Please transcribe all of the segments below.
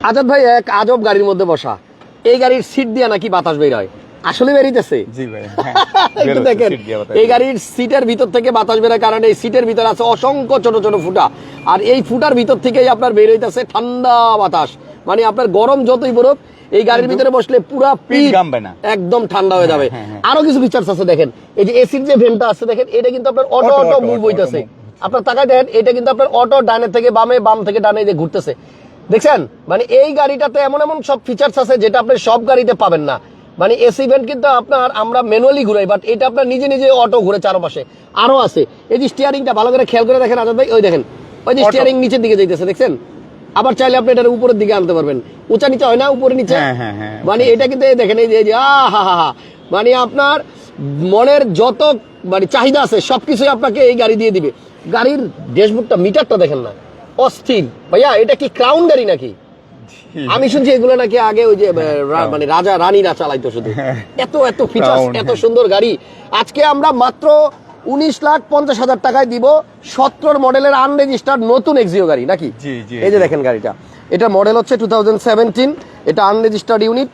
আজাদ ভাই এক আজব গাড়ির মধ্যে বসা। এই গাড়ির সিট দিয়ে নাকি বাতাস বের হয়? আসলে বেরিতেছে। জি ভাই হ্যাঁ, একটু দেখেন এই গাড়ির সিটের ভিতর থেকে বাতাস বেরোয় কারণ এই সিটের ভিতরে আছে অসংখ্য ছোট ছোট ফুটা। আর এই ফুটার ভিতর থেকেই আপনার বের হইতেছে ঠান্ডা বাতাস। মানে আপনার গরম যতই বরফ এই গাড়ির ভিতরে বসলে পুরা পিঠ গামবে না। একদম ঠান্ডা হয়ে যাবে। হ্যাঁ, হ্যাঁ। আরও কিছু ফিচার্স আছে দেখেন। এই যে এসির যে ভেন্টটা আছে দেখেন এটা কিন্তু আপনার অটো অটো মুভ হইতেছে। আপনার তাকায় দেখেন এটা কিন্তু আপনার অটো ডানে থেকে বামে বাম থেকে ডানে যে ঘুরতেছে। দেখছেন? মানে এই গাড়িটাতে এমন এমন সব ফিচার্স আছে যেটা আপনি সব গাড়িতে পাবেন না। মানে এসি ভেন্ট কিন্তু আপনার আমরা ম্যানুয়ালি ঘুরাই বাট এটা আপনার নিজে নিজে অটো ঘুরে চারপাশে। আরও আছে। এই যে স্টিয়ারিংটা ভালো করে খেয়াল করে দেখেন আজাদ ভাই ওই দেখেন। ওই যে স্টিয়ারিং নিচের দিকে যাইতেছে দেখছেন? আবার চাইলে আপনি এটার উপরের দিকে আনতে পারবেন। উঁচা নিচে হয় না উপরে নিচে? হ্যাঁ, হ্যাঁ, হ্যাঁ। মানে এটা কিন্তু দেখেন এই যে আ হা হা হা। মানে আপনার মনের যত মানে চাহিদা আছে সবকিছুই আপনাকে এই গাড়ি দিয়ে দিবে। গাড়ির ড্যাশবোর্ডটা মিটারটা দেখেন না। অস্থির। ভাইয়া এটা কি ক্রাউন গাড়ি নাকি? আমি শুনছি এগুলো নাকি আগে ওই যে মানে রাজা রানীরা চালাইতো শুধু। এত এত ফিচার্স এত হ্যাঁ। সুন্দর গাড়ি। আজকে আমরা মাত্র উনিশ লাখ পঞ্চাশ হাজার টাকায় দিব সত্তর মডেলের আনরেজিস্টার্ড নতুন এক্সিও গাড়ি নাকি? এই যে দেখেন গাড়িটা। এটা মডেল হচ্ছে টু এটা আনরেজিস্টার্ড ইউনিট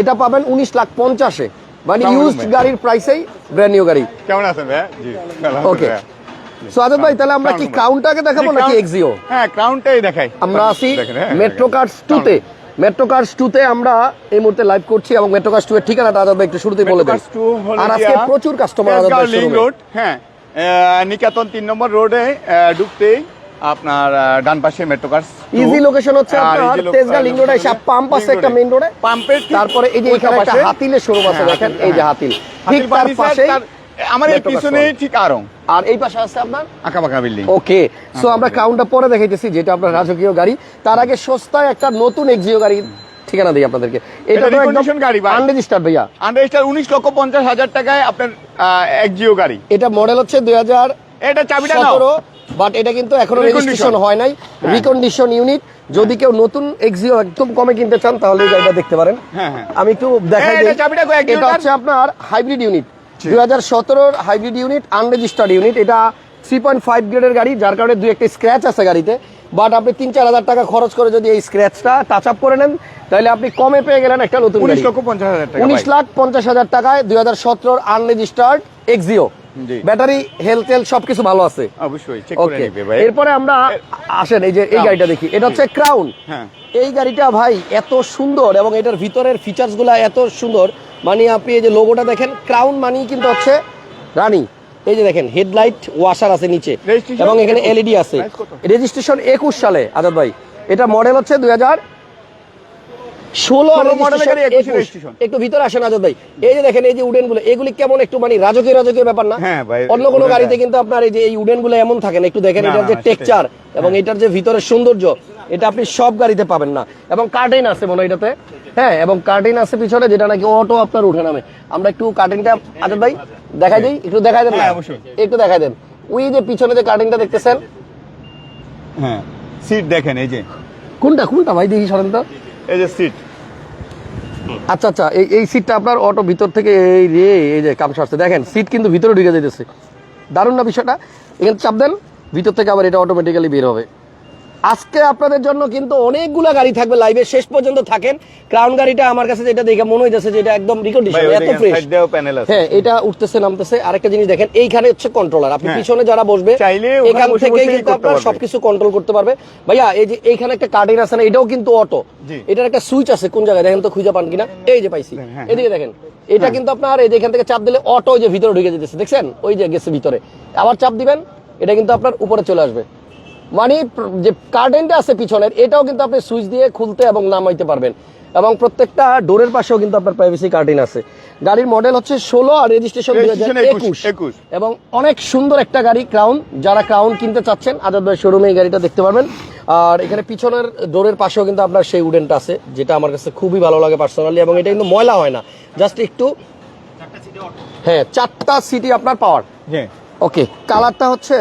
এটা পাবেন উনিশ লাখ পঞ্চাশে। মানে ইউজড গাড়ির প্রাইসেই ব্র্যান্ড নিউ গাড়ি। কেমন আছেন ওকে ভাই তাহলে আমরা কি ক্রাউনটাকে দেখাবো নাকি এক্সিও হ্যাঁ ক্রাউনটাই দেখাই। আমরা হ্যাঁ, মেট্রো কার্স টুতে মেট্রো কার্স টুতে আমরা এই মুহূর্তে লাইভ করছি এবং মেট্রো কার্স টু এর ঠিকানাটা একটু শুরুতে বলে দেন। Metro Cars 2 হলো আর আজকে প্রচুর কাস্টমার। রোড হ্যাঁ নিকেতন তিন নম্বর রোডে ঢুকতেই আপনার ডান পাশে মেট্রো কার্স ইজি লোকেশন হচ্ছে আপনার তেজগাঁ লিংক রোডে এসে পাম্প আছে একটা মেইন রোডে পাম্পের তারপরে এই যে এখানে একটা হাতিলের শোরুম আছে হ্যাঁ, দেখেন এই যে হ্যাঁ। হাতিল। ঠিক তার পাশে আমার এই পিছনে ঠিক আরং। আর এই পাশে আছে আপনার? আঁকা বাঁকা বিল্ডিং ওকে সো আমরা ক্রাউনটা পরে দেখাইতেছি যেটা আপনার রাজকীয় গাড়ি। তার আগে সস্তায় একটা নতুন এক্সিও গাড়ি ঠিকানা দিই আপনাদেরকে। এটা তো একদম গাড়ি ভাই। আনরেজিস্টার্ড ভাইয়া। আন্ডারস্টার উনিশ লক্ষ পঞ্চাশ হাজার টাকায় আপনার একজিও গাড়ি। এটা মডেল হচ্ছে দুই হাজার এটা চাবিটা নাও। বাট এটা কিন্তু এখনও। রেজিস্ট্রেশন হয় নাই। হ্যাঁ। রিকন্ডিশন ইউনিট যদি কেউ নতুন এক্সিও একদম কমে কিনতে চান তাহলে এই গাড়িটা দেখতে পারেন। হ্যাঁ, হ্যাঁ। আমি একটু দেখাই হ্যাঁ, দিই। এটা? হচ্ছে আপনার হাইব্রিড ইউনিট দুই হাজার সতেরোর হাইব্রিড ইউনিট আনরেজিস্টার্ড ইউনিট। এটা থ্রি পয়েন্ট ফাইভ গ্রেডের গাড়ি যার কারণে দুই একটা স্ক্র্যাচ আছে গাড়িতে। বাট আপনি তিন চার হাজার টাকা খরচ করে যদি এই স্ক্র্যাচটা টাচ আপ করে নেন তাহলে আপনি কমে পেয়ে গেলেন একটা নতুন উনিশ লক্ষ পঞ্চাশ হাজার টাকা উনিশ। লাখ পঞ্চাশ হাজার টাকায় দুই হাজার সতেরোর আনরেজিস্টার্ড এক্সিও ব্যাটারি হেলথ টেল সবকিছু ভালো আছে। অবশ্যই চেক করে ওকে নিবে ভাই। এরপরে আমরা আসেন এই যে এই গাড়িটা দেখি। এটা হচ্ছে ক্রাউন হ্যাঁ। এই গাড়িটা ভাই এত সুন্দর এবং এটার ভিতরের ফিচার্সগুলা এত সুন্দর। মানে আপনি এই যে লোগোটা দেখেন ক্রাউন মানি কিন্তু হচ্ছে রানী। এই যে দেখেন হেডলাইট ওয়াশার আছে নিচে এবং এখানে এলইডি আছে। রেজিস্ট্রেশন একুশ সালে আজাদ ভাই। এটা মডেল হচ্ছে দুই হাজার ষোলো 16 মডেলের গাড়ি, 21 registration। একটু ভিতরে আসেন আজাদ ভাই। এই যে দেখেন এই যে উডেনগুলো এগুলি কেমন একটু মানে রাজকীয় রাজকীয় ব্যাপার না? হ্যাঁ অন্য কোনো গাড়িতে কিন্তু আপনার এই যে এই উডেনগুলো এমন থাকে না একটু দেখেন এটার যে সেটাই। টেক্সচার এবং হ্যাঁ। এটার যে ভিতরের সৌন্দর্য এটা আপনি সব গাড়িতে পাবেন না। এবং কার্টেন আছে মনে হয় এটাতে। হ্যাঁ এবং কার্টেন আছে পিছনে যেটা নাকি অটো আপনার উঠে নামে। আমরা একটু কার্টেনটা আজাদ ভাই দেখাই দিই একটু দেখাই দেন না? হ্যাঁ, অবশ্যই। একটু দেখাই দেন। ওই যে পিছনে যে কার্টেনটা দেখতেছেন? হ্যাঁ সিট দেখেন এই যে। কোনটা কোনটা ভাই? দেখি সরেন তো। এই যে সিট আচ্ছা আচ্ছা এই এই সিটটা আপনার অটো ভিতর থেকে এই রে এই যে কাম সারছে। দেখেন সিট কিন্তু ভিতরে ঢুকে যেতেছে দারুণ না বিষয়টা? এখানে চাপ দেন ভিতর থেকে আবার এটা অটোমেটিক্যালি বের হবে। আজকে আপনাদের জন্য কিন্তু অনেকগুলা গাড়ি থাকবে লাইভে শেষ পর্যন্ত থাকেন। ক্রাউন গাড়িটা আমার কাছে যেটা দেখে মনে হইতেছে যে এটা একদম রিকন্ডিশন এত ফ্রেশ হ্যাঁ এটা উঠতেছে নামতেছে। আরেকটা জিনিস দেখেন এইখানে হচ্ছে কন্ট্রোলার আপনি হ্যাঁ। পিছনে যারা বসবে এখান বসেই কিন্তু আপনার সবকিছু কন্ট্রোল করতে পারবে। ভাইয়া এই যে এইখানে একটা কার্টেন আছে না এটাও কিন্তু অটো এটার একটা সুইচ আছে কোন জায়গায়? দেখেন তো খুঁজে পান কিনা? এই যে পাইছি। হ্যাঁ, এদিকে দেখেন এটা কিন্তু আপনার এই যে এখান থেকে চাপ দিলে অটো যে ভিতরে ঢুকে যেতেছে। দেখছেন? ওই যে গেছে ভিতরে। আবার চাপ দিবেন এটা কিন্তু আপনার উপরে চলে আসবে। মানে যে কার্টেনটা আছে পিছনের এটাও কিন্তু আপনি সুইচ দিয়ে খুলতে এবং নামাইতে পারবেন। এবং প্রত্যেকটা ডোরের পাশেও কিন্তু আপনার প্রাইভেসি কার্টেন আছে। গাড়ির মডেল হচ্ছে ষোলো আর রেজিস্ট্রেশন একুশ এবং অনেক সুন্দর একটা গাড়ি ক্রাউন যারা ক্রাউন কিনতে চাচ্ছেন আজাদ ভাই শোরুমে এই গাড়িটা দেখতে পারবেন। আর এখানে পিছনের ডোরের পাশেও কিন্তু আপনার সেই উডেনটা আছে যেটা আমার কাছে খুবই ভালো লাগে পার্সোনালি এবং এটা কিন্তু ময়লা হয় না। জাস্ট একটু হ্যাঁ চারটা সিটি আপনার পাওয়ার হ্যাঁ। ওকে কালারটা হচ্ছে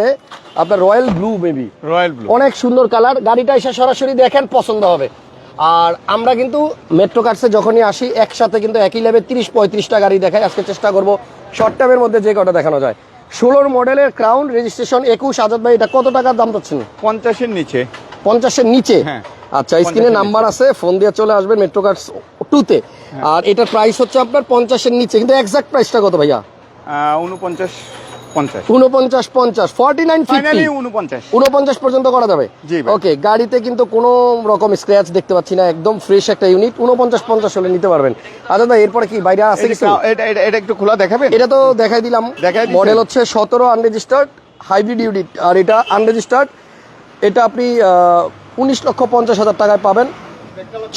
আপনার royal blue maybe royal blue. অনেক সুন্দর কালার। গাড়িটা এসে সরাসরি দেখেন পছন্দ হবে। আর আমরা কিন্তু মেট্রো কার্সে যখনই আসি একসাথে কিন্তু একই লেভেল তিরিশ পঁয়ত্রিশটা গাড়ি দেখাই। আজকে চেষ্টা করব শর্ট টাইমের মধ্যে যে কটা দেখানো যায়। ষোলোর মডেলের ক্রাউন রেজিস্ট্রেশন একুশ। আজাদ ভাই এটা কত টাকার দাম পাচ্ছেন পঞ্চাশের নিচে। পঞ্চাশের নিচে? হ্যাঁ। আচ্ছা স্ক্রিনে নাম্বার আছে ফোন দিয়ে চলে আসবেন মেট্রো কার্ড টুতে আর এটার প্রাইস হচ্ছে আপনার পঞ্চাশের নিচে। কিন্তু এক্সাক্ট প্রাইসটা কত ভাইয়া? উনপঞ্চাশ পঞ্চাশ উনপঞ্চাশ পঞ্চাশ ফর্টি নাইন ফাইনালি উনপঞ্চাশ উনপঞ্চাশ পর্যন্ত করা যাবে? ওকে গাড়িতে কিন্তু কোনো রকম স্ক্র্যাচ দেখতে পাচ্ছি না একদম ফ্রেশ একটা ইউনিট উনপঞ্চাশ পঞ্চাশ হলে নিতে পারবেন। আচ্ছা ভাই এরপরে কি? বাইরে আছে কিছু? এটা একটু খোলা দেখাবেন? এটা তো দেখাই দিলাম। মডেল হচ্ছে সতেরো আনরেজিস্টার্ড হাইব্রিড ইউনিট আর এটা আনরেজিস্টার্ড এটা আপনি উনিশ লক্ষ পঞ্চাশ হাজার টাকায় পাবেন।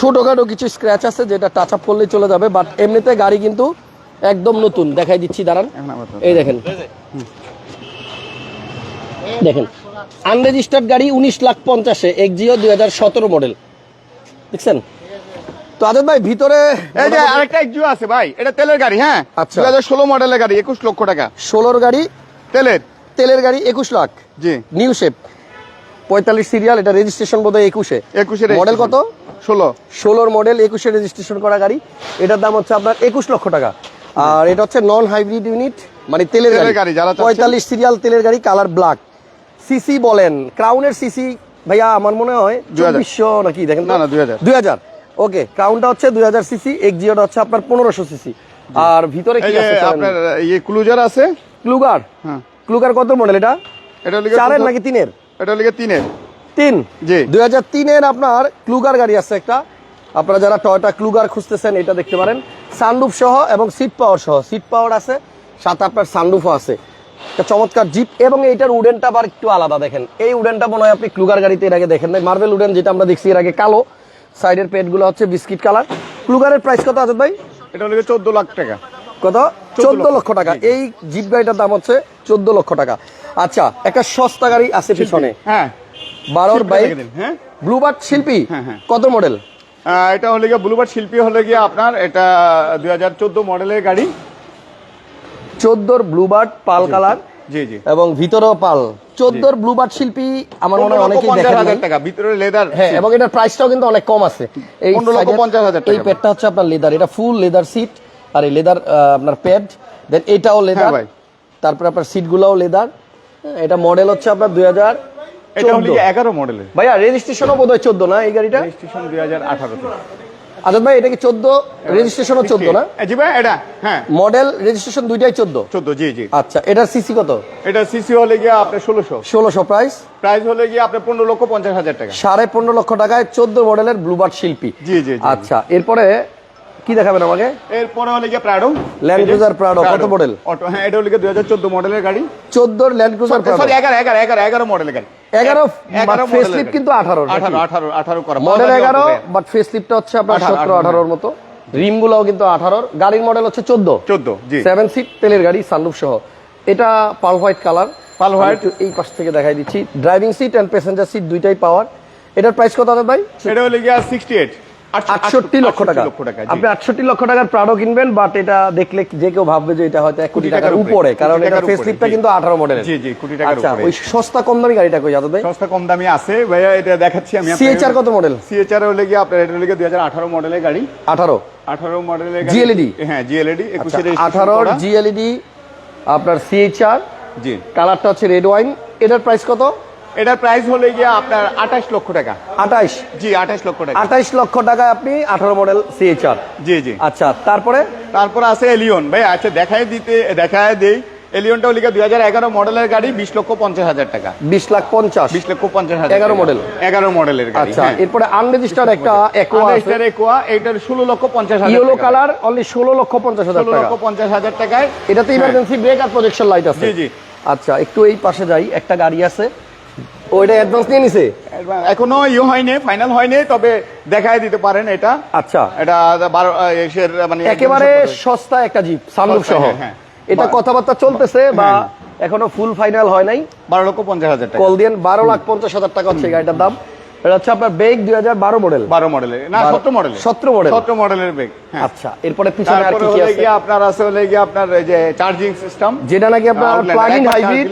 ছোটোখাটো কিছু স্ক্র্যাচ আছে যেটা টাচ আপ করলেই চলে যাবে বাট এমনিতে গাড়ি কিন্তু একদম নতুন। দেখাই দিচ্ছি দাঁড়ান। এই দেখেন। দেখেন। আনরেজিস্টার্ড গাড়ি উনিশ লাখ পঞ্চাশে এক্সিও দুই হাজার সতেরো মডেল। দেখছেন? তো আজাদ ভাই ভিতরে এই যে আরেকটা একজু আছে ভাই এটা তেলের গাড়ি হ্যাঁ? আচ্ছা। দুই হাজার ষোলো মডেলের গাড়ি একুশ লক্ষ টাকা। ষোলোর গাড়ি? তেলের? তেলের গাড়ি একুশ লাখ। জি। New shape. পঁয়তাল্লিশ সিরিয়াল এটা রেজিস্ট্রেশন বোধ হয় একুশে একুশে মডেল কত? ষোলো। ষোলোর মডেল একুশে রেজিস্ট্রেশন করা গাড়ি। এটার দাম হচ্ছে আপনার একুশ লক্ষ টাকা। আর এটা হচ্ছে নন হাইব্রিড ইউনিট মানে তেলের গাড়ি। পঁয়তাল্লিশ সিরিয়াল তেলের গাড়ি কালার ব্ল্যাক সিসি বলেন ক্রাউনের সিসি ভাইয়া আমার মনে হয় 2000 চব্বিশশো নাকি দেখেন না, না, 2000 দুই হাজার। ওকে ক্রাউনটা হচ্ছে দুই হাজার সিসি এক্সিওটা হচ্ছে আপনার পনেরোশো সিসি আর ভিতরে কি আছে আপনার ইয়ে ক্লুজার আছে? ক্লুগার হ্যাঁ। ক্লুগার কত মডেল এটা? এটা চারের নাকি তিনের? এটা হলো তিনের। তিন। জি। দুই হাজার তিনের আপনার ক্লুগার গাড়ি আছে একটা। আপনারা যারা টয়টা ক্লুগার খুঁজতেছেন এটা দেখতে পারেন। সানরুফ সহ এবং সিট পাওয়ার সহ। সিট পাওয়ার আছে সাথে আপনার সানরুফও আছে। একটা চমৎকার জিপ এবং এইটার উডেনটা আবার একটু আলাদা দেখেন। এই উডেনটা মনে হয় আপনি ক্লুগার গাড়িতে এর আগে দেখেন নাই। মার্বেল উডেন যেটা আমরা দেখছি এর আগে কালো। সাইডের পেটগুলো হচ্ছে বিস্কিট কালার। ক্লুগারের প্রাইস কত আছে ভাই? এটা হলো চোদ্দ লাখ টাকা। কত? চোদ্দ লক্ষ। টাকা। এই জিপ গাড়িটার দাম হচ্ছে চোদ্দ লক্ষ টাকা। আচ্ছা একটা সস্তা গাড়ি আছে পিছনে। হ্যাঁ। বারোর বাইক। হ্যাঁ? ব্লুবার্ড শিল্পী? হ্যাঁ, হ্যাঁ। কত মডেল এটা হলে গিয়ে ব্লুবার শিল্পী হলে গিয়ে আপনার এটা দুই হাজার চোদ্দ মডেলের গাড়ি। চোদ্দোর ব্লুবার্ড পাল কালার জি জি। এবং ভিতরেও পাল। চোদ্দোর ব্লুবার্ড শিল্পী আমার মনে হয় অনেকেই দেখেন টাকা ভিতরে লেদার হ্যাঁ এবং এটার প্রাইসটাও কিন্তু অনেক কম আছে। এই লক্ষ পঞ্চাশ হাজার এই পেডটা হচ্ছে আপনার লেদার এটা ফুল লেদার সিট আর এই লেদার আপনার প্যাড দেন এটাও লেদার হ্যাঁ। তারপরে আপনার সিটগুলোও লেদার এটা মডেল হচ্ছে আপনার দুই হাজার এটা হলে মডেলের। ভাইয়া রেজিস্ট্রেশনও বোধ হয় চোদ্দ না এই গাড়িটা? রেজিস্ট্রেশন আজাদ ভাই এটা কি চোদ্দ? রেজিস্ট্রেশনও চোদ্দ না? জি ভাই এটা হ্যাঁ। মডেল রেজিস্ট্রেশন দুইটাই চোদ্দ? চোদ্দ জি জি। আচ্ছা এটার সিসি কত? এটা সিসি হলে গিয়ে আপনার ষোলোশো। ষোলোশো প্রাইস প্রাইস হলে গিয়ে আপনার পনেরো লক্ষ পঞ্চাশ হাজার টাকা। সাড়ে পনেরো লক্ষ টাকায় চোদ্দ মডেলের ব্লুবার্ড শিল্পী। জি, জি। আচ্ছা এরপরে কি দেখাবেন আমাকে? এরপরে হলে গিয়ে প্রাডো Land Cruiser Prado, কত model? অটো হ্যাঁ এটা হলে গিয়ে দুই হাজার চোদ্দ মডেলের গাড়ি। চোদ্দোর ল্যান্ড ক্রুজার প্রাডো সরি এগারো এগারো এগারো এগারো মডেলের গাড়ি। এগারো এগারো ফেস model-এর লিফট কিন্তু আঠারো আঠারো আঠারো আঠারো করা। মডেল পাওয়া যায় এগারো অল্প বাট ফেস লিফটটা হচ্ছে আপনার আঠারো, সতেরো আঠারো, আঠারোর মতো। রিম গুলাও কিন্তু আঠারোর। গাড়ির মডেল হচ্ছে চোদ্দ। চোদ্দ জি। সেভেন সিট তেলের গাড়ি সানরুফ সহ। এটা pearl white colour Pearl white এই পাশ থেকে দেখাই দিচ্ছি। Driving seat and passenger seat দুইটাই পাওয়ার এটার প্রাইস কত আছে ভাই? এটা হলে গিয়ে সিক্সটি এইট আটষট্টি লক্ষ টাকা। আপনি আটষট্টি লক্ষ টাকার প্রাডো কিনবেন বাট এটা দেখলে যে কেউ ভাববে যে এটা হয়তো এক কোটি টাকার উপরে কারণ এটা টাকার ফেস উপরে, লিফটটা জি। কিন্তু আঠারো মডেলের জি, জি, কোটি টাকার আচ্ছা ওই সস্তা কম দামি গাড়িটা কই যাদব? সস্তা কম দামি আছে ভাইয়া এটা দেখাচ্ছি আমি সিএচআর কত মডেল সিএচআর হলে গিয়ে আপনার এটা হলে গিয়ে দুই হাজার আঠারো মডেলের গাড়ি। আঠারো? আঠারো মডেলের GLED? হ্যাঁ জিএলইডি একুশে আঠারোর জিএলইডি আপনার সিএইচআর জি। কালারটা হচ্ছে রেড ওয়াইন এটার প্রাইস কত? এটার প্রাইস হলে গিয়ে আপনার আঠাশ লক্ষ টাকা। আঠাইশ জি আঠাশ লক্ষ টাকা। আঠাইশ লক্ষ টাকায় আপনি আঠারো মডেল সিএইচআর জি জি। আচ্ছা তারপরে? তারপর আছে এলিয়ন ভাই আচ্ছা দেখায় দিতে দেখায় দেই। এলিয়নটা গিয়ে দুই হাজার এগারো মডেলের গাড়ি বিশ লক্ষ পঞ্চাশ হাজার টাকা। বিশ লাখ পঞ্চাশ। বিশ লক্ষ পঞ্চাশ হাজার 11 টাকা। model? এগারো মডেলের আচ্ছা এরপরে আনরেজিস্টার্ড একটা আঠাশটার একুয়া এইটার ষোলো লক্ষ পঞ্চাশ হাজার ইয়েলো কালার অনলি ষোলো লক্ষ পঞ্চাশ হাজার ষোলো লক্ষ পঞ্চাশ হাজার টাকায়। এটাতে ইমার্জেন্সি ব্রেক আর প্রজেকশন লাইট আছে। জি, জি। আচ্ছা একটু এই পাশে যাই একটা গাড়ি আছে। ওইটা অ্যাডভান্স নিয়ে নিছে? এখনও ইয়ে হয়নি ফাইনাল হয়নি তবে দেখায় দিতে পারেন এটা। আচ্ছা। এটা বারো মানে একেবারে সস্তা একটা জিপ সানরুফ সহ। হ্যাঁ, হ্যাঁ। এটা কথাবার্তা চলতেছে বা হ্যাঁ। এখনও ফুল ফাইনাল হয় নাই। বারো লক্ষ পঞ্চাশ হাজার টাকা। কল দিয়েন বারো লাখ পঞ্চাশ হাজার টাকা হচ্ছে গাড়িটার দাম। এটা হচ্ছে আপনার বেগ দুই হাজার বারো মডেল বারো মডেলের না বারো- সত্তর মডেলের 17 model? মডেলের বেগ হ্যাঁ। আচ্ছা এরপরে পিছনে আর কি আপনার আছে হলে গিয়ে আপনার যে চার্জিং সিস্টেম যেটা নাকি আপনার প্লাগ ইন হাইব্রিড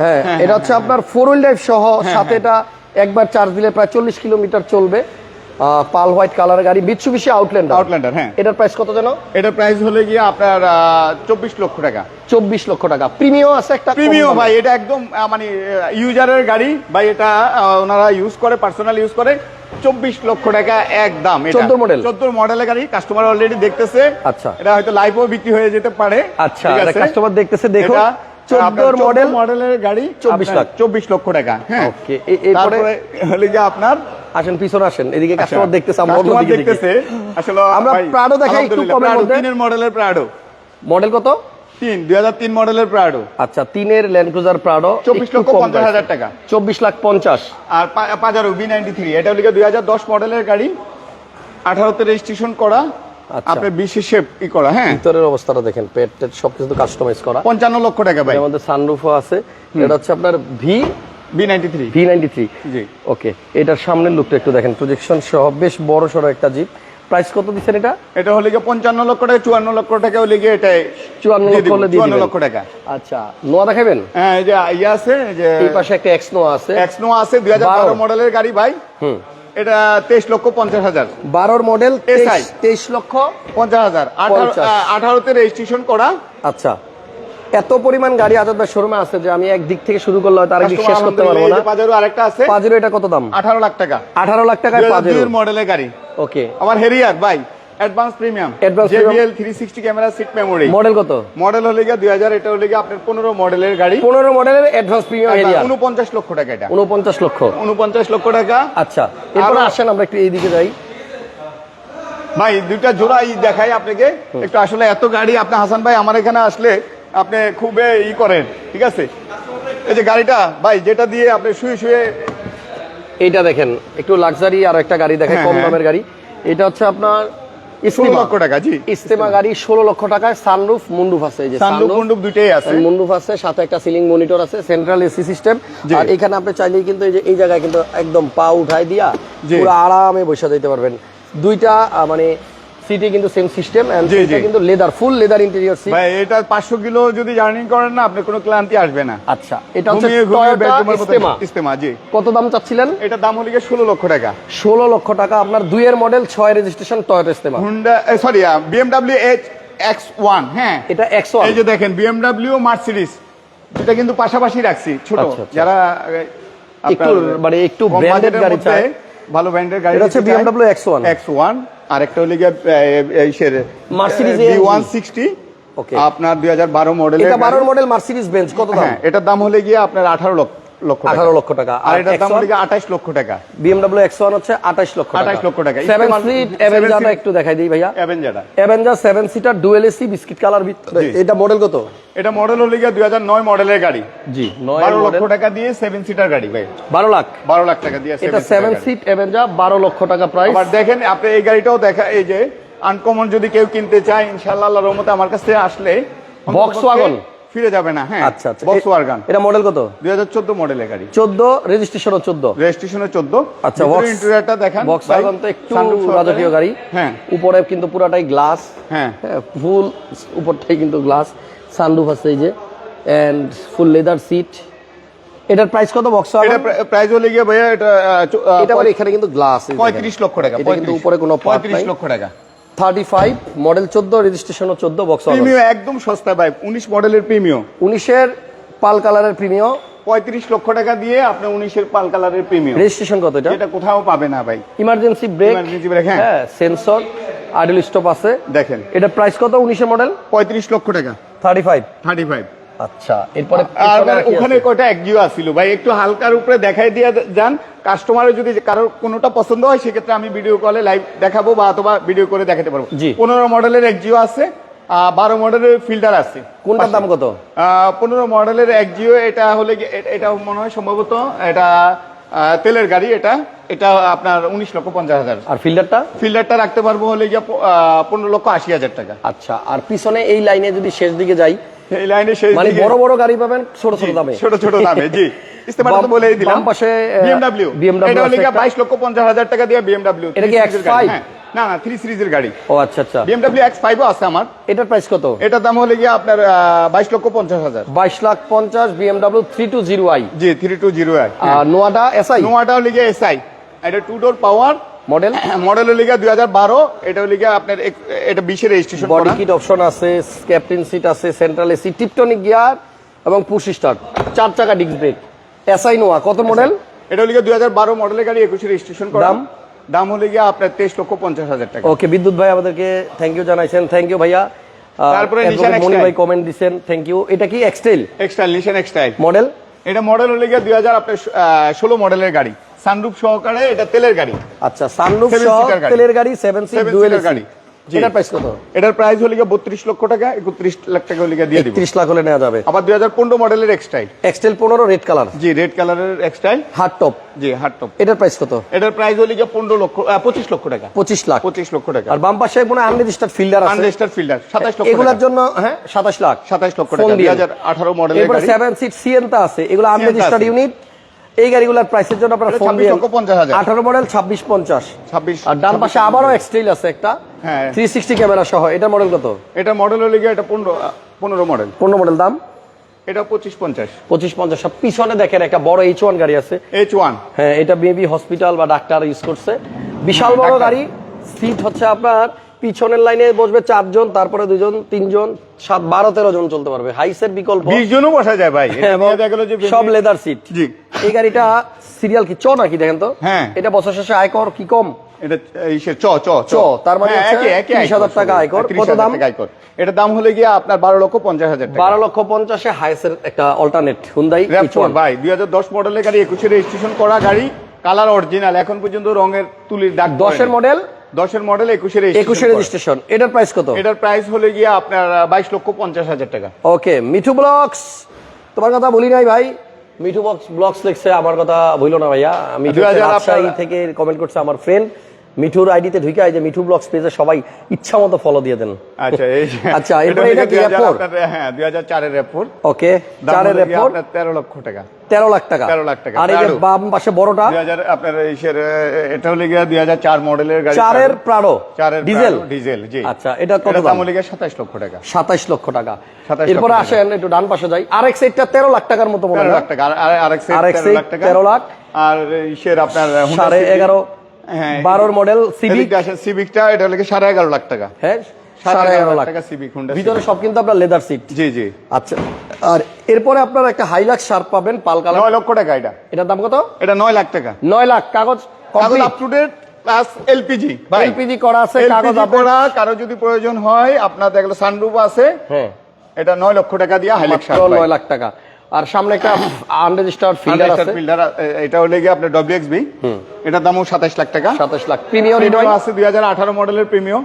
হ্যাঁ এটা হচ্ছে আপনার ফোর হুইল ড্রাইভ সহ সাথে এটা একবার চার্জ দিলে প্রায় চল্লিশ কিলোমিটার চলবে। পাল হোয়াইট কালারের গাড়ি মিৎসুবিশি আউটল্যান্ডার আউটল্যান্ডার হ্যাঁ। এটার প্রাইস কত যেন? এটার প্রাইস হলে গিয়ে আপনার চব্বিশ লক্ষ টাকা। চব্বিশ লক্ষ টাকা। প্রিমিয়াম আছে একটা দামে। ভাই এটা একদম মানে ইউজারের গাড়ি। ভাই এটা ওনারা ইউজ করে পার্সোনাল ইউজ করে। চব্বিশ লক্ষ টাকা একদম 14 model? চোদ্দ মডেলের গাড়ি কাস্টমার অলরেডি দেখতেছে। আচ্ছা। এটা হয়তো লাইভও বিক্রি হয়ে যেতে পারে। আচ্ছা কাস্টমার দেখতেছে দেখো এটা চোদ্দোর মডেল মডেলের গাড়ি 24 লাখ। চব্বিশ লক্ষ টাকা হ্যাঁ। ওকে এরপরে হলে গিয়ে আপনার আসেন পিছনে আসেন এদিকে কাস্টমার দেখতেছে আমরা অন্যদিকে দেখতেছে আসলে আমরা ভাই, দেখাই একটু কমের মধ্যে। তিনের মডেলের প্রাডো মডেল কত? মডেলের আচ্ছা তিনের ল্যান্ড ক্রুজার প্রাডো চব্বিশ লক্ষ পঞ্চাশ হাজার টাকা। চব্বিশ লাখ পঞ্চাশ। আর পা- পাজারো বি নাইনটি থ্রি এটা হলো দুই হাজার দশ মডেলের গাড়ি। আঠারোতে রেজিস্ট্রেশন করা আচ্ছা। বিশেষ শেপ ই করা হ্যাঁ? ভিতরের অবস্থাটা দেখেন পেট টেট সবকিছু কাস্টমাইজ করা। পঞ্চান্ন লক্ষ টাকা ভাই। এর সানরুফও আছে এটা হচ্ছে আপনার V B ninety three V ninety three জি। ওকে এটার সামনের লুকটা একটু দেখেন প্রজেকশন সহ বেশ বড় সড়ো একটা জিপ প্রাইস কত দিচ্ছেন এটা? এটা হলে গিয়ে পঞ্চান্ন লক্ষ টাকা চুয়ান্ন লক্ষ টাকা হলে গিয়ে এটা চুয়ান্ন লক্ষ হলে চুয়ান্ন লক্ষ টাকা। আচ্ছা নোয়া দেখাবেন? হ্যাঁ এই যে ইয়ে আছে যে এই পাশে একটা এক্স নোয়া আছে। এক্সনো আছে দুই হাজার বারো বারো। মডেলের গাড়ি ভাই। হুম। এটা তেইশ লক্ষ পঞ্চাশ হাজার। বারোর মডেল এসআই তেইশ লক্ষ পঞ্চাশ হাজার। আঠারো আঠারোতে রেজিস্ট্রেশন করা। আচ্ছা। এত পরিমাণ গাড়ি আজাদ ভাই শোরুমে আছে যে আমি একদিক থেকে শুরু করলে হয়তো আরেক দিক শেষ করতে পারব না। পাজারো আরেকটা আছে। পাজেরো এটা কত দাম? আঠারো লাখ টাকা। আঠারো লাখ টাকায় পাজেরো মডেলের গাড়ি। ওকে আমার হেরিয়ার ভাই। Advance premium. Three sixty camera seat memory model কত? মডেল হলে গিয়ে দুই হাজার এটা হলে গিয়ে আপনার পনেরো মডেলের গাড়ি। পনেরো মডেলের অ্যাডভান্স প্রিমিয়াম এরিয়া উনপঞ্চাশ লক্ষ টাকা এটা। উনপঞ্চাশ লক্ষ। উনপঞ্চাশ লক্ষ টাকা। আচ্ছা এরপরে আসেন আমরা একটু এইদিকে যাই। ভাই দুইটা জোড়া ই দেখাই আপনাকে। একটু আসলে এত গাড়ি আপনি হাসান ভাই আমার এখানে আসলে আপনি খুব ই করেন ঠিক আছে? এই যে গাড়িটা ভাই যেটা দিয়ে আপনি শুয়ে শুয়ে এইটা দেখেন একটু লাক্সারি আর একটা গাড়ি দেখেন হ্যাঁ, কম হ্যাঁ। দামের গাড়ি। এটা হচ্ছে আপনার ষোলো ইস্তেমা লক্ষ টাকা জি। ইস্তেমা গাড়ি ষোলো লক্ষ টাকায় সানরুফ মুন্ডুফ আছে এই যে সানরুফ sunroof, দুইটাই আছে। মুন্ডুফ আছে সাথে একটা সিলিং মনিটর আছে সেন্ট্রাল এসি সিস্টেম। আর এখানে আপনি চাইলেই কিন্তু এই যে এই জায়গায় কিন্তু একদম পা উঠাই দিয়া পুরো আরামে বসে পারবেন। দুইটা মানে সিটি কিন্তু সেম সিস্টেম কিন্তু leather full leather interior seat ভাই এটা 500 কিলো যদি জার্নি করেন না আপনি কোনো ক্লান্তি আসবে না। আচ্ছা এটা হচ্ছে টয়োটা ইস্তেমা জি। কত দাম চাচ্ছিলেন? এটা দাম হলো 16 লক্ষ টাকা। 16 লক্ষ টাকা আপনার দুই এর মডেল ছয় রেজিস্ট্রেশন টয়োটা ইস্তেমা Honda sorry BMW X one হ্যাঁ। এটা X1 এই যে দেখেন BMW মার্সিডিজ এটা কিন্তু পাশাপাশি রাখছি ছোট। আচ্ছা, আচ্ছা। যারা একটু মানে একটু ব্র্যান্ডেড গাড়ি চায়। ভালো ব্র্যান্ডের গাড়ি এটা হচ্ছে BMW X1 ওয়ান আরেকটা হলো গিয়ে ইসের মার্সিডিজ ওয়ান সিক্সটি আপনার দুই হাজার বারো মডেল বারো মডেল মার্সিডিজ বেঞ্চ কত হ্যাঁ এটার দাম হলে গিয়ে আপনার আঠারো লক্ষ। লক্ষ টাকা। 18 লক্ষ টাকা। আর আর এটার দাম X1? আঠাশ লক্ষ টাকা। বিএমডব্লিউ এক্স ওয়ান হচ্ছে আঠাশ লক্ষ 28 লক্ষ টাকা। সেভেন সিট অ্যাভেঞ্জারটা একটু দেখাই দিই ভাইয়া। অ্যাভেঞ্জারটা Avenger seven seater dual AC biscuit colour ভিতরে এটা মডেল কত? এটা মডেল হলে গিয়ে দুই হাজার নয় মডেলের গাড়ি। জি বারো লক্ষ টাকা দিয়ে সেভেন সিটার গাড়ি ভাই। বারো লাখ। বারো লাখ টাকা দিয়ে এটা সেভেন সিট অ্যাভেঞ্জার বারো লক্ষ টাকা প্রাইস আবার দেখেন আপনি এই গাড়িটাও দেখা এই যে আনকমন যদি কেউ কিনতে চায় ইনশাআল্লাহ আল্লাহর রহমতে আমার কাছে আসলে অন্ততপক্ষে Volkswagen? ফিরে যাবে না হ্যাঁ। আচ্ছা আচ্ছা। বক্স ওয়ার্গান এটা মডেল কত? দুই হাজার চোদ্দ মডেলের গাড়ি। চোদ্দ রেজিস্ট্রেশনও চোদ্দ? রেজিস্ট্রেশনে চোদ্দ। আচ্ছা Vox- ইন্টেরিয়রটা দেখেন বক্স ভাই। তো একটু রাজকীয় গাড়ি। হ্যাঁ। উপরে কিন্তু পুরাটাই গ্লাস হ্যাঁ। হ্যাঁ ফুল উপরটাই কিন্তু গ্লাস সানরুফ আছে এই যে। এন্ড ফুল লেদার সিট এটার প্রাইস কত বক্স এটা প্রাইস হলে গিয়ে ভাইয়া এটা এটা এখানে কিন্তু গ্লাস পঁয়ত্রিশ লক্ষ টাকা কিন্তু উপরে কোনো part পঁয়ত্রিশ নাই। লক্ষ টাকা। থার্টি ফাইভ মডেল চোদ্দ রেজিস্ট্রেশনও চোদ্দ বক্স প্রিমিয়ম একদম সস্তা বাইক উনিশ মডেলের প্রিমিয়ম উনিশের পাল কালারের প্রিমিয়াম পঁয়ত্রিশ লক্ষ টাকা দিয়ে আপনি উনিশের পাল কালারের প্রিমিয়াম রেজিস্ট্রেশন কত এটা? এটা কোথাও পাবে না ভাই। ইমার্জেন্সি ব্রেক ইমার্জেন্সি ব্রেক হ্যাঁ। হ্যাঁ সেন্সর আইডল স্টপ আছে। দেখেন। এটা প্রাইস কত উনিশের মডেল পঁয়ত্রিশ লক্ষ টাকা। থার্টি ফাইভ থার্টি ফাইভ আচ্ছা এরপরে আর কি ওখানে কয়টা একজিও আসছিল ভাই একটু হালকার উপরে দেখাই দিয়ে যান। কাস্টমারের যদি কারোর কোনোটা পছন্দ হয় সেক্ষেত্রে আমি ভিডিও কলে লাইভ দেখাবো বা অথবা ভিডিও করে দেখাতে পারব। পনেরো মডেলের একজিও আছে বারো মডেলের ফিল্টার আছে। কোনটার দাম কত? পনেরো মডেলের একজিও এটা হলে এটা মনে হয় সম্ভবত এটা তেলের গাড়ি এটা। এটা আপনার উনিশ লক্ষ পঞ্চাশ হাজার। আর ফিল্ডারটা ফিল্টারটা রাখতে পারব হলে গিয়ে পনেরো লক্ষ আশি হাজার টাকা। আচ্ছা আর পিছনে এই লাইনে যদি শেষ দিকে যাই এই লাইনে সেই মানে বড় বড় গাড়ি পাবেন ছোট ছোট দামে। ছোট ছোট দামে জি। ইস্তেমাটা তো বলেই দিলাম। পাশে, আহ, বিএমডব্লিউ এটা একটা। বাইশ লক্ষ পঞ্চাশ হাজার টাকা দিয়ে বিএমডব্লিউ এটা কি X5? না না থ্রি সিরিজের গাড়ি। ও আচ্ছা আচ্ছা। বিএমডব্লিউ এক্স ফাইভও আছে আমার। এটার প্রাইস কত? এটার দাম হলে গিয়ে আপনার বাইশ লক্ষ পঞ্চাশ হাজার। বাইশ লাখ পঞ্চাশ BMW three two zero I G three two zero আর নোয়াটা এসআই নোয়াটা হলে গিয়ে এসআই এটা two door power model? Model লিগা দুই হাজার বারো। এটা লিগা আপনার এটা বিশের রেজিস্ট্রেশন বডি কিট অপশন আছে ক্যাপ্টেন সিট আছে সেন্ট্রাল এসি টিপটনিক গিয়ার এবং পুশ স্টার্ট চার চাকা ডিস্ক ব্রেক এসআই নোয়া কত মডেল এটা লিগা দুই হাজার বারো মডেলের গাড়ি একুশে রেজিস্ট্রেশন করা। দাম? দাম হলে গিয়ে আপনার তেইশ লক্ষ পঞ্চাশ হাজার টাকা। ওকে বিদ্যুৎ ভাই আমাদেরকে থ্যাংক ইউ জানাইছেন। থ্যাংক ইউ ভাইয়া। তারপরে নিশান ভাই কমেন্ট দিছেন। থ্যাংক ইউ এটা কি এক্সটেল এক্সটাইল নিশান এক্সটাইল মডেল এটা মডেল হলে গিয়ে দুই হাজার আপনার ষোলো মডেলের গাড়ি সানরুফ সহকারে এটা তেলের গাড়ি আচ্ছা সানরুফ সহকারে সহ। তেলের গাড়ি সেভেন সিট গাড়ি। এটার প্রাইস কত? এটার প্রাইস হলে গিয়ে বত্রিশ লক্ষ টাকা একত্রিশ লাখ টাকা হলে দিয়ে দিব। 30 লাখ হলে নেওয়া যাবে। আবার দুই হাজার পনেরো মডেলের এক্সটাইল এক্সটেল পনেরো রেড কালার জি রেড কালারের এক্সটাইল হার্ড টপ জি হার্ড টপ এটার প্রাইস কত? এটার প্রাইস হলে গিয়ে পনেরো লক্ষ পঁচিশ লক্ষ টাকা। পঁচিশ লাখ। পঁচিশ লক্ষ টাকা। আর বাম পাশে কোনো আনরেজিস্টার্ড ফিল্ডার আছে? আনরেজিস্টার ফিল্ডার সাতাশ লক্ষ এগুলোর জন্য হ্যাঁ সাতাশ লাখ। সাতাশ লক্ষ টাকা দুই হাজার আঠারো গাড়ি। সেভেন সিট সিএনটা আছে। এগুলো আনরেজিস্টার্ড। ইউনিট এই গাড়িগুলোর প্রাইসের জন্য আপনারা ফোন দিয়ে লক্ষ 50 আঠারো মডেল ছাব্বিশ পঞ্চাশ। ছাব্বিশ আর ডান পাশে আবারও এক্সটেল আছে একটা। হ্যাঁ। থ্রি সিক্সটি ক্যামেরা সহ। এটার মডেল কত? এটা মডেল হলে গিয়ে এটা পনেরো পনেরো মডেল পনেরো মডেল দাম? এটা পঁচিশ পঞ্চাশ। পঁচিশ পঞ্চাশ। সব পিছনে দেখেন একটা বড় এইচ ওয়ান গাড়ি আছে। এইচ ওয়ান হ্যাঁ এটা বেবি হসপিটাল বা ডাক্তার ইউজ করছে। বিশাল বড় গাড়ি। সিট হচ্ছে আপনার পিছনের লাইনে বসবে চারজন তারপরে দুজন তিনজন সাত বারো তেরো জন চলতে পারবে। হাইসের বিকল্প। বিশ জনও বসা যায় ভাই। হ্যাঁ, সব লেদার সিট জি। এই গাড়িটা সিরিয়াল কি? চ নাকি দেখেন তো? হ্যাঁ। এটা বছর শেষে আয়কর কি কম? এটা চ চ চ, তার মানে হ্যাঁ, হচ্ছে একই একই 30,000 আয়কর টাকা আয়কর। কত দাম? আয়কর। এটার দাম হলে গিয়ে আপনার বারো লক্ষ পঞ্চাশ হাজার বারো লক্ষ পঞ্চাশে হাইসের একটা অল্টারনেট হুন্দাই ভাই দুই হাজার দশ মডেলের গাড়ি একুশে রেজিস্ট্রেশন করা গাড়ি কালার অরিজিনাল এখন পর্যন্ত রঙের তুলির দাগ দশের মডেল দশের মডেল একুশে একুশে রেজিস্ট্রেশন এটার প্রাইস কত? এটার প্রাইস হলে গিয়ে আপনার বাইশ লক্ষ পঞ্চাশ হাজার টাকা। ওকে মিঠু ব্লগস তোমার কথা বলি নাই ভাই। মিঠু বক্স ব্লগস লিখছে আমার কথা ভুলো না ভাইয়া। মিঠু রাজশাহী থেকে কমেন্ট করছে আমার ফ্রেন্ড মিঠুর আইডিতে ঢুকে যে মিঠু ব্লগস পেজে সবাই ইচ্ছা মতো ফলো দিয়ে দেন। আচ্ছা এই আচ্ছা, এটা কি রিপোর্ট হ্যাঁ দুই হাজার চারের ওকে দাম চারের হলে গিয়ে রেপোর্ট আপনার তেরো লক্ষ টাকা। তেরো লাখ টাকা। 13 লাখ টাকা, আর এই যে বাম পাশে বড়টা? আপনার এটা হলে গিয়ে দুই হাজার চার মডেলের গাড়ি চারের প্রাড়ো। চারের ডিজেল? ডিজেল জি। আচ্ছা এটা কত দাম হলে গিয়ে সাতাশ লক্ষ টাকা। সাতাইশ লক্ষ টাকা। 27 এরপরে আসেন একটু ডান পাশে যাই। আর এক্স এইটটা তেরো লাখ টাকার মতো মনে তেরো হয় লাখ টাকা। আর- তেরো লাখ টাকা। 13 লাখ। আর ইসের আপনার সাড়ে এগারো। হ্যাঁ। বারোর মডেল সিভিক সিভিকটা এটা হলে সাড়ে এগারো লাখ টাকা। হ্যাঁ সাড়ে এগারো লাখ টাকা Honda ভিতরে সব কিন্তু আপনার লেদার সিট জি জি। আচ্ছা। আর এরপরে আপনার একটা হাইলাক্স শার্প পাবেন পাল কালার। নয় লক্ষ টাকা এটা। এটার দাম কত? এটা নয় লাখ টাকা। নয় লাখ। কাগজ কাগজ up to date plus LPG LPG করা আছে কাগজ করা কারও যদি প্রয়োজন হয় আপনার দেখল সানরুফ আছে। হ্যাঁ। এটা নয় লক্ষ টাকা দিয়ে হাইলেক্স মাত্র নয় লাখ টাকা। আর সামনে একটা আনরেজিস্টার্ড ফিল্ডার আছে। ফিল্ডার এটা হলে গিয়ে আপনার ডব্লিউএক্সবি এটার দামও সাতাশ লাখ টাকা। সাতাশ লাখ। প্রিমিয়ার প্রিমিয়াম আছে দুই হাজার আঠারো মডেলের প্রিমিয়াম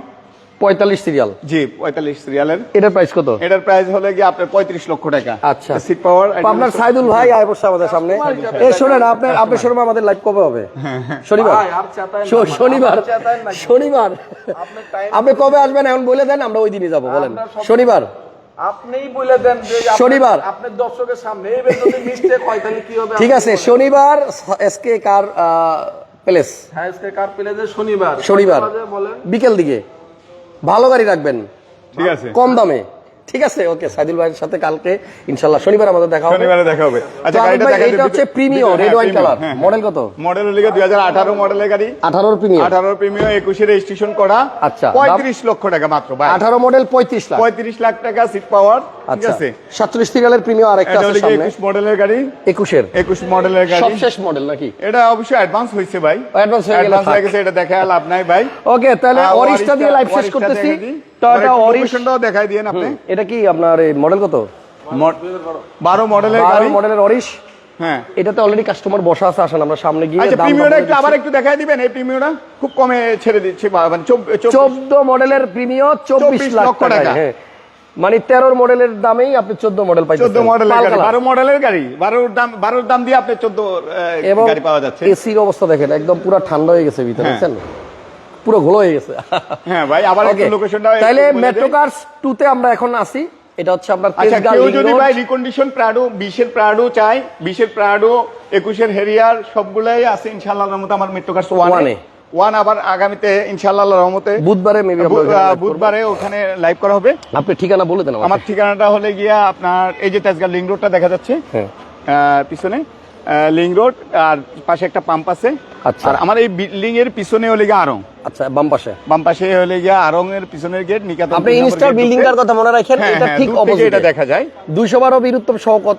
পঁয়তাল্লিশ সিরিয়াল জি পঁয়তাল্লিশ সিরিয়ালের এটার প্রাইস কত? এটার প্রাইস হলে গিয়ে আপনার পঁয়ত্রিশ লক্ষ টাকা। আচ্ছা। সিট পাওয়ার আপনার সাইদুল ভাই আয় বসছে আমাদের সামনে। এই শোনেন আপনার আপনার শোরুমে আমাদের লাইভ কবে হবে? শনিবার। শনিবার। শনিবার। আপনি কবে আসবেন? এখন বলে দেন আমরা ওই দিনই যাব বলেন। শনিবার। আপনিই বলে দেন শনিবার। আপনার দর্শকের সামনে। মিস্টেক হয় তাহলে কি হবে? ঠিক আছে শনিবার এসকে কার প্লেস হ্যাঁ কার পেলে শনিবার। শনিবার। বিকেল দিকে। ভালো গাড়ি রাখবেন। ঠিক আছে। কম দামে। ঠিক আছে ওকে সাইদুল ভাইয়ের সাথে কালকে ইনশাল্লাহ শনিবার আমাদের দেখা হবে। শনিবারে দেখা হবে। তো আবিদ ভাই, এটা হচ্ছে প্রিমিয়াম রেড ওয়াইন কালার। হ্যাঁ, মডেল কত? মডেল হলে গিয়ে দুই হাজার আঠারো মডেলের গাড়ি। আঠারোর প্রিমিয়াম আঠারো প্রিমিয়াম একুশে রেজিস্ট্রেশন করা। আচ্ছা, পঁয়ত্রিশ লক্ষ টাকা মাত্র ভাই। আঠারো মডেল পঁয়ত্রিশ লাখ। পঁয়ত্রিশ লাখ টাকা সিট পাওয়ার ঠিক আচ্ছা আছে? সাতচল্লিশ সিরিয়ালের প্রিমিয়াম আরেকটা আছে সামনে। একুশ মডেলের গাড়ি। একুশের। একুশ মডেলের গাড়ি। সবশেষ মডেল নাকি? এটা অবশ্যই অ্যাডভান্স হয়েছে ভাই। Advance হয়ে গেলে Advance হয়ে গেছে এটা দেখা লাভ নাই ভাই। ওকে তাহলে আহ, অরিশটা দিয়ে লাইভ শেষ করতেছি। টয়োটা location-টাও দেখাই দিয়েন আপনি। এটা কি আপনার মডেল কত? বারো মডেলের বারো গাড়ি। মডেলের অরিশ হ্যাঁ। এটাতে অলরেডি কাস্টমার বসা আছে আসেন আমরা সামনে গিয়ে আচ্ছা দাম একটু আবার একটু দেখাই দিবেন এই প্রিমিয়ামটা খুব কমে ছেড়ে দিচ্ছি মানে চব- চব- চোদ্দ মডেলের প্রিমিয়াম 24 লক্ষ টাকা টাকা। হ্যাঁ। মানে তেরোর মডেলের দামেই আপনি চোদ্দ মডেল পাইছেন চোদ্দ মডেলের গাড়ি বারো মডেলের গাড়ি বারোর দাম বারোর দাম দিয়ে আপনি চোদ্দ গাড়ি পাওয়া যাচ্ছে। এসির অবস্থা দেখেন একদম পুরো ঠান্ডা হয়ে গেছে ভিতরে হ্যাঁ। বুঝছেন? পুরো ঘোলো হয়ে গেছে। হ্যাঁ ভাই আবার লোকেশনটা তাহলে মেট্রো কার্স টু তে আমরা এখন আসি এটা হচ্ছে আপনার আচ্ছা কেউ যদি ভাই রিকন্ডিশন প্রাডো বিশের প্রাডো চাই বিশের প্রাডো একুশের হেরিয়ার সবগুলাই আছে ইনশাআল্লাহ রহমতে আমার মেট্রো কার্স ওয়ানে। ওয়ান আবার আগামীতে ইনশাআল্লাহ রহমতে। বুধবারে মেবি। বুধবারে ওখানে লাইভ করা হবে। আপনি ঠিকানা বলে দেন আমার ঠিকানাটা হলে গিয়া আপনার এই যে তেজগাঁ লিঙ্ক রোডটা দেখা যাচ্ছে। হ্যাঁ। পিছনে। লিং রোড আর পাশে একটা পাম্প আছে। আচ্ছা। আর আমার এই বিল্ডিং এর পিছনে হলে গিয়ে আরং। আচ্ছা বাম পাশে। বাম পাশে হলে গিয়ে আরং এর পিছনের গেট নিকাতন আপনি ইনস্টার gate বিল্ডিংটার কথা মনে রাখেন হ্যাঁ, এটা হ্যাঁ, ঠিক অপোজিট এটা দেখা যায়। দুইশো বারো বীরুত্তম শওকত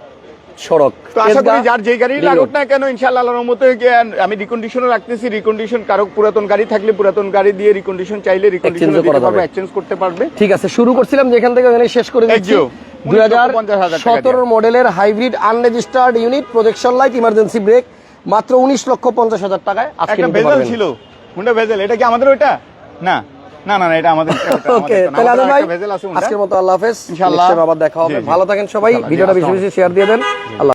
সড়ক। তো আশা করি যার যে গাড়ি লাগুক না কেন ইনশাআল্লাহ আল্লাহর রহমতে গিয়ে- আমি রিকন্ডিশনও রাখতেছি। রিকন্ডিশন কারও পুরাতন গাড়ি থাকলে পুরাতন গাড়ি দিয়ে রিকন্ডিশন চাইলে রিকন্ডিশন Exchange ও দিতে করা পারবে এক্সচেঞ্জ করতে পারবে। ঠিক আছে শুরু করছিলাম যেখান থেকে ওখানে শেষ করে দিচ্ছি। দুই হাজার 19,50,000 মডেলের hybrid unregistered unit projection light emergency brake মাত্র উনিশ লক্ষ পঞ্চাশ হাজার টাকায় আজকে ভেজাল ছিল। হুন্ডা ভেজাল এটা কি আমাদের ওইটা? না না না এটা আমাদের ওকে তাহলে আদম ভাই ভেজাল আছে হুন্ডা। আজকের মতো আল্লাহ হাফেজ। ইনশাআল্লাহ। আবার দেখা হবে। ভালো থাকেন সবাই ভিডিওটা বেশি বেশি শেয়ার দিয়ে দেন। আল্লাহ